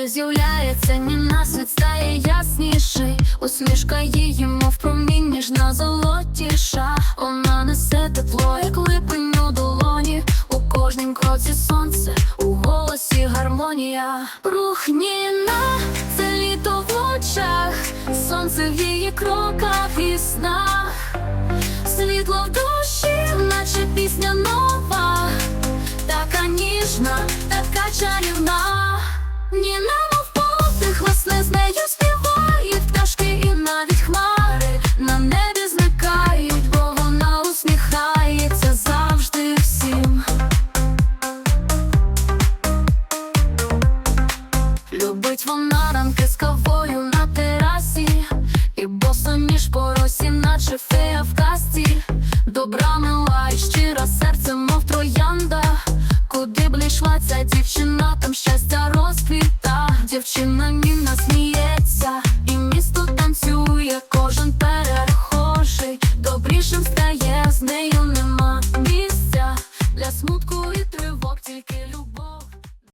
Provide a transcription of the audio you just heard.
Коли з'являється Ніна, світ стає ясніший. Усмішка її, мов промінь ніжна золотіша Вона несе тепло, як липень у долоні. У кожнім кроці сонце, у голосі гармонія. Рух Ніна, це літо в очах. Сонце в її кроках і снах. Світло в душі, наче пісня нова. Така ніжна, така чарівна, Ніна мов подих, весне з нею співають пташки і навіть хмари на небі зникають, бо вона усміхається завжди всім. Любить вона ранки з кавою на терасі, і боса між поросі, наче фея в касті. Добра мила і щира серце, мов троянда. Куди б йшла ця дівчина, там щастя ні нас сміється,